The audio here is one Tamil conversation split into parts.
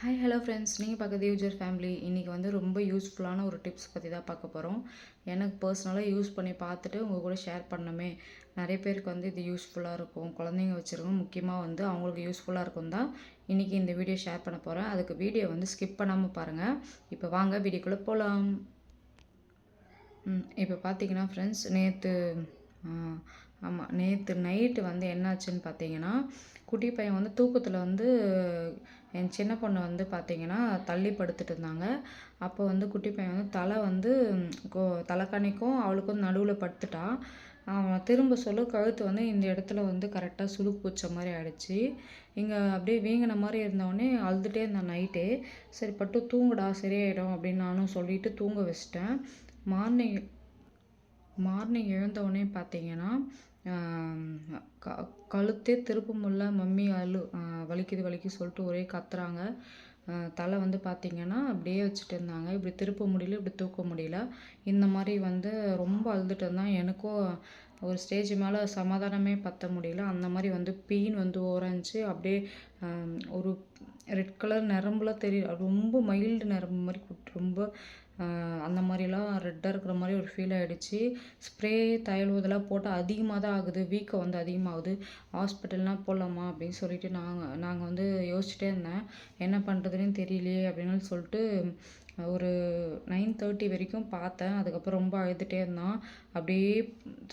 ஹாய் ஹலோ ஃப்ரெண்ட்ஸ் நீங்கள் பார்க்குறது யூஜர் ஃபேமிலி இன்றைக்கி வந்து ரொம்ப யூஸ்ஃபுல்லான ஒரு டிப்ஸ் பற்றி தான் பார்க்க போகிறோம் எனக்கு பர்சனலாக யூஸ் பண்ணி பார்த்துட்டு உங்கள் கூட ஷேர் பண்ணணுமே. நிறைய பேருக்கு வந்து இது யூஸ்ஃபுல்லாக இருக்கும். குழந்தைங்க வச்சுருக்கோம் முக்கியமாக வந்து அவங்களுக்கு யூஸ்ஃபுல்லாக இருக்கும் தான் இன்றைக்கி இந்த வீடியோ ஷேர் பண்ண போகிறேன் அதுக்கு வீடியோ வந்து ஸ்கிப் பண்ணாமல் பாருங்கள் இப்போ வாங்க வீடியோக்குள்ளே போகலாம் இப்போ பார்த்தீங்கன்னா ஃப்ரெண்ட்ஸ் நேற்று ஆமாம் நேற்று நைட்டு வந்து என்னாச்சுன்னு பார்த்தீங்கன்னா குட்டி பையன் வந்து தூக்கத்தில் வந்து என் சின்ன பொண்ணு வந்து பார்த்திங்கன்னா தள்ளி படுத்துட்டு இருந்தாங்க. அப்போ வந்து குட்டி பையன் வந்து தலை வந்து கோ தலைக்கணிக்கும் அவளுக்கும் நடுவில் படுத்துட்டான் அவன் திரும்ப சொல்ல கழுத்து வந்து இந்த இடத்துல வந்து கரெக்டாக சுளுக்கு பூச்ச மாதிரி ஆயிடுச்சு. இங்கே அப்படியே வீங்கின மாதிரி இருந்தவொடனே அழுதுகிட்டே இருந்தான் நைட்டே. சரி பட்டு தூங்குடா சரியாயிடும் அப்படின்னு நானும் சொல்லிட்டு தூங்க வச்சிட்டேன். மார்னிங் மார்னிங் எழுந்தவுடனே பார்த்தீங்கன்னா க கழுத்தே திருப்ப முடில மம்மி அழு வலிக்குது வலிக்குது சொல்லிட்டு ஒரே கத்துறாங்க. தலை வந்து பார்த்திங்கன்னா அப்படியே வச்சுட்டு இருந்தாங்க. இப்படி திருப்ப முடியல இப்படி தூக்க முடியல. இந்த மாதிரி வந்து ரொம்ப அழுதுட்டு இருந்தான். எனக்கும் ஒரு ஸ்டேஜ் மேலே சமாதானமே பற்ற முடியல. அந்த மாதிரி வந்து பீன் வந்து ஓரஞ்சு அப்படியே ஒரு ரெட் கலர் நரம்புலாம் தெரியும் ரொம்ப மைல்டு நரம்பு மாதிரி ரொம்ப அந்த மாதிரிலாம் ரெட்டாக இருக்கிற மாதிரி ஒரு ஃபீல் ஆகிடுச்சு ஸ்ப்ரே தையல் இதெல்லாம் போட்டால் அதிகமாக தான் ஆகுது. வீக்கம் வந்து அதிகமாகுது. ஹாஸ்பிட்டல்னால் போகலாமா அப்படின்னு சொல்லிட்டு நாங்கள் நாங்கள் வந்து யோசிச்சுட்டே இருந்தேன். என்ன பண்ணுறதுன்னு தெரியலையே அப்படின்னு சொல்லிட்டு ஒரு நைன் தேர்ட்டி வரைக்கும் பார்த்தேன். அதுக்கப்புறம் ரொம்ப அழுதுகிட்டே இருந்தான். அப்படியே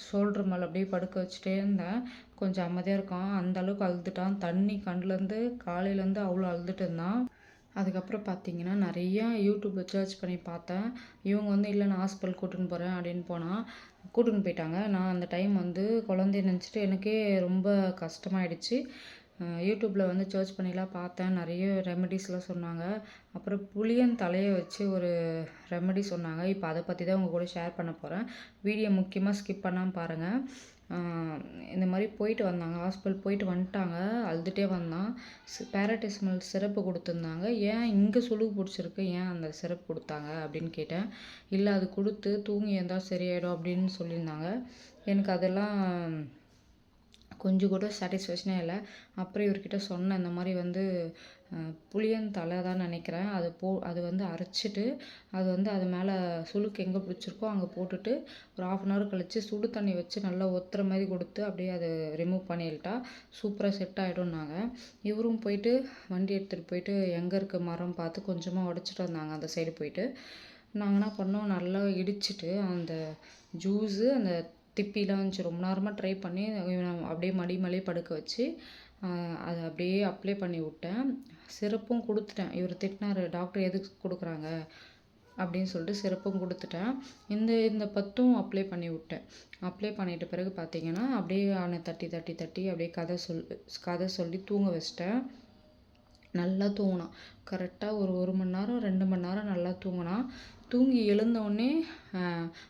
ஷோல்டர் மேலே அப்படியே படுக்க வச்சுட்டே இருந்தேன். கொஞ்சம் அமைதியாக இருக்கான். அந்தளவுக்கு அழுதுட்டான். தண்ணி கண்ணுலேருந்து காலையிலேருந்து அவ்வளோ அழுதுட்டு இருந்தான். அதுக்கப்புறம் பார்த்தீங்கன்னா நிறையா யூடியூப்பில் சர்ச் பண்ணி பார்த்தேன். இவங்க வந்து இல்லை நான் ஹாஸ்பிட்டல் கூட்டின்னு போகிறேன் அப்படின்னு போனால் கூட்டின்னு போயிட்டாங்க. நான் அந்த டைம் வந்து குழந்தைய நினச்சிட்டு எனக்கே ரொம்ப கஷ்டமாயிடுச்சு. யூடியூப்பில் வந்து சர்ச் பண்ணிலாம் பார்த்தேன். நிறைய ரெமெடிஸ்லாம் சொன்னாங்க. அப்புறம் புளியன் தலையை வச்சு ஒரு ரெமெடி சொன்னாங்க. இப்போ அதை பற்றி தான் உங்கள் கூட ஷேர் பண்ண போகிறேன் வீடியோ முக்கியமாக ஸ்கிப் பண்ணாமல் பாருங்கள் இந்த மாதிரி போயிட்டு வந்தாங்க. ஹாஸ்பிட்டல் போயிட்டு வந்துட்டாங்க. அழுதுகிட்டே வந்தான். பேரட்டிஸ்மல் சிறப்பு கொடுத்துருந்தாங்க. ஏன் இங்கே சுழுகு பிடிச்சிருக்கு? ஏன் அந்த சிறப்பு கொடுத்தாங்க? அப்படின்னு கேட்டேன். இல்லை அது கொடுத்து தூங்கி இருந்தால் சரியாயிடும் அப்படின்னு சொல்லியிருந்தாங்க. எனக்கு அதெல்லாம் கொஞ்சம் கூட சாட்டிஸ்ஃபேக்ஷனே இல்லை. அப்புறம் இவர்கிட்ட சொன்னேன் இந்த மாதிரி வந்து புளியன் தலை தான் நினைக்கிறேன். அது போ அது வந்து அரைச்சிட்டு அது வந்து அது மேலே சுளுக்கு எங்கே பிடிச்சிருக்கோ அங்கே போட்டுட்டு ஒரு ஆஃப் அன் ஹவர் கழித்து சுடு தண்ணி வச்சு நல்லா ஒத்துற மாதிரி கொடுத்து அப்படியே அதை ரிமூவ் பண்ணிட்டா சூப்பராக செட் ஆகிடும்னாங்க இவரும் போயிட்டு வண்டி எடுத்துகிட்டு போயிட்டு எங்கே இருக்க மரம் பார்த்து கொஞ்சமாக உடச்சிட்டு வந்தாங்க அந்த சைடு போயிட்டு. நாங்கள் என்ன பண்ணோம் நல்லா இடிச்சிட்டு அந்த ஜூஸு அந்த திப்பிலாம் இருந்துச்சு ரொம்ப நேரமாக ட்ரை பண்ணி அப்படியே மடி மேலேயே படுக்க வச்சு அதை அப்படியே அப்ளை பண்ணி விட்டேன். சிரப்பும் கொடுத்துட்டேன். இவர் திட்டினார் டாக்டர் எதுக்கு கொடுக்குறாங்க? அப்படின்னு சொல்லிட்டு சிறப்பும் கொடுத்துட்டேன். இந்த இந்த பத்தும் அப்ளை பண்ணி விட்டேன். அப்ளை பண்ணிட்ட பிறகு பார்த்தீங்கன்னா அப்படியே அவனை தட்டி தட்டி தட்டி அப்படியே கதை சொல் கதை சொல்லி தூங்க வச்சிட்டேன். நல்லா தூங்கினான். கரெக்டாக ஒரு ஒரு மணி நேரம் ரெண்டு மணி நேரம் நல்லா தூங்கினான். தூங்கி எழுந்தவுடனே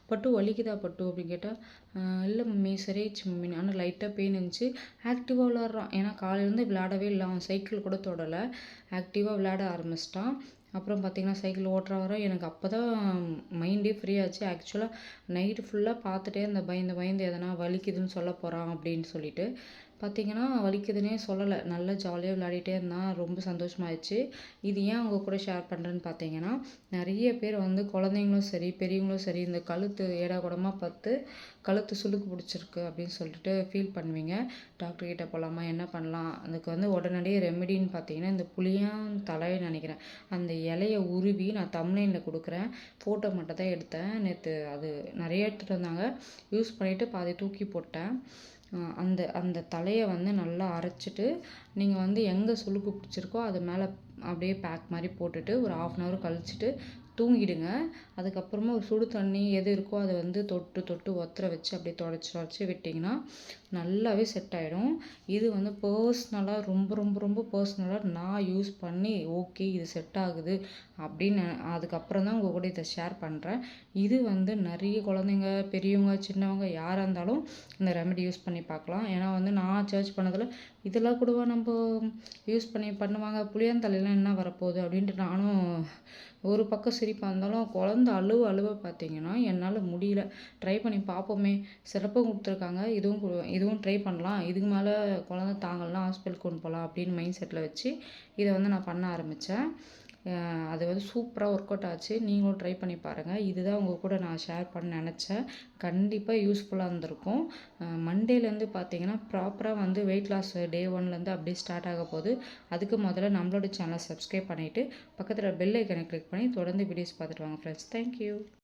பட்டு வலிக்குதா பட்டு அப்படின்னு கேட்டால் இல்லை மம்மி சரியாச்சு மம்மி. ஆனால் லைட்டாக பெயின் இருந்துச்சு ஆக்டிவாக விளாட்றான் ஏன்னா காலையிலேருந்து விளையாடவே இல்லை. அவன் சைக்கிள் கூட தொடலை. ஆக்டிவாக விளையாட ஆரம்பிச்சிட்டான். அப்புறம் பார்த்திங்கன்னா சைக்கிள் ஓட்டுற வர எனக்கு அப்போ தான் மைண்டே ஃப்ரீ ஆச்சு ஆக்சுவலாக நைட்டு ஃபுல்லாக பார்த்துட்டே அந்த பயந்து பயந்து எதனா வலிக்குதுன்னு சொல்ல போகிறான் அப்படின்னு சொல்லிட்டு. பார்த்திங்கன்னா வலிக்குதுன்னே சொல்லலை. நல்லா ஜாலியாக விளையாடிட்டே இருந்தான் ரொம்ப சந்தோஷமாயிடுச்சு இது ஏன் அவங்க கூட ஷேர் பண்ணுறேன்னு பார்த்தீங்கன்னா நிறைய பேர் வந்து குழந்தைங்களும் சரி பெரியவங்களும் சரி இந்த கழுத்து ஏடா கூடமாக பார்த்து கழுத்து சுளுக்கு பிடிச்சிருக்கு அப்படின்னு சொல்லிட்டு ஃபீல் பண்ணுவீங்க. டாக்டர்கிட்ட போகலாமா என்ன பண்ணலாம்? அதுக்கு வந்து உடனடியே ரெமெடின்னு பார்த்தீங்கன்னா இந்த புளியான் தலையை நினைக்கிறேன். அந்த இலையை உருவி நான் தம்ளைனில் கொடுக்குறேன். ஃபோட்டோ மட்டும் தான் எடுத்தேன். நேற்று அது நிறைய எடுத்துகிட்டு வந்தாங்க. யூஸ் பண்ணிவிட்டு பாதி தூக்கி போட்டேன். அந்த அந்த தலையை வந்து நல்லா அரைச்சிட்டு நீங்கள் வந்து எங்கே சுளுக்கு பிடிச்சிருக்கோ அது மேலே அப்படியே பேக் மாதிரி போட்டுட்டு ஒரு ஆஃப் அன் ஹவர் கழிச்சிட்டு தூங்கிடுங்க. அதுக்கப்புறமா ஒரு சுடு தண்ணி எது இருக்கோ அதை வந்து தொட்டு தொட்டு ஒத்தர வச்சு அப்படியே தொடச்சி தொடச்சி விட்டிங்கன்னா நல்லாவே செட் ஆகிடும் இது வந்து பர்ஸ்னலாக ரொம்ப ரொம்ப ரொம்ப பர்ஸ்னலாக நான் யூஸ் பண்ணி ஓகே இது செட் ஆகுது அப்படின்னு அதுக்கப்புறம் தான் உங்கள் கூட இதை ஷேர் பண்ணுறேன் இது வந்து நிறைய குழந்தைங்க பெரியவங்க சின்னவங்க யாராக இருந்தாலும் இந்த ரெமெடி யூஸ் பண்ணி பார்க்கலாம். ஏன்னா வந்து நான் சர்ச் பண்ணதில் இதெல்லாம் கூடவா நம்ம யூஸ் பண்ணி பண்ணுவாங்க புளியாந்தலைலாம் என்ன வரப்போகுது அப்படின்ட்டு நானும் ஒரு பக்கம் சிரிப்பாக இருந்தாலும் குழந்த அழுவ அழுவ பார்த்தீங்கன்னா என்னால் முடியல. ட்ரை பண்ணி பார்ப்போமே சிறப்பும் கொடுத்துருக்காங்க. இதுவும் கு இதுவும் ட்ரை பண்ணலாம். இதுக்கு மேலே குழந்த தாங்கலாம் ஹாஸ்பிட்டல் கொண்டு போகலாம் அப்படின்னு மைண்ட் செட்டில் வச்சு இதை வந்து நான் பண்ண ஆரம்பித்தேன் அது வந்து சூப்பராக ஒர்க் அவுட் ஆச்சு. நீங்களும் ட்ரை பண்ணி பாருங்கள் இதுதான் உங்கள் கூட நான் ஷேர் பண்ண நினச்சேன். கண்டிப்பாக யூஸ்ஃபுல்லாக இருந்திருக்கும். மண்டேலேருந்து பார்த்தீங்கன்னா ப்ராப்பராக வந்து வெயிட் லாஸ் டே ஒன்லேருந்து அப்படியே ஸ்டார்ட் ஆக போகுது. அதுக்கு முதல்ல நம்மளோட சேனலை சப்ஸ்கிரைப் பண்ணிவிட்டு பக்கத்தில் பெல் ஐக்கனை கிளிக் பண்ணி தொடர்ந்து வீடியோஸ் பார்த்துட்டு வாங்க ஃப்ரெண்ட்ஸ் தேங்க்யூ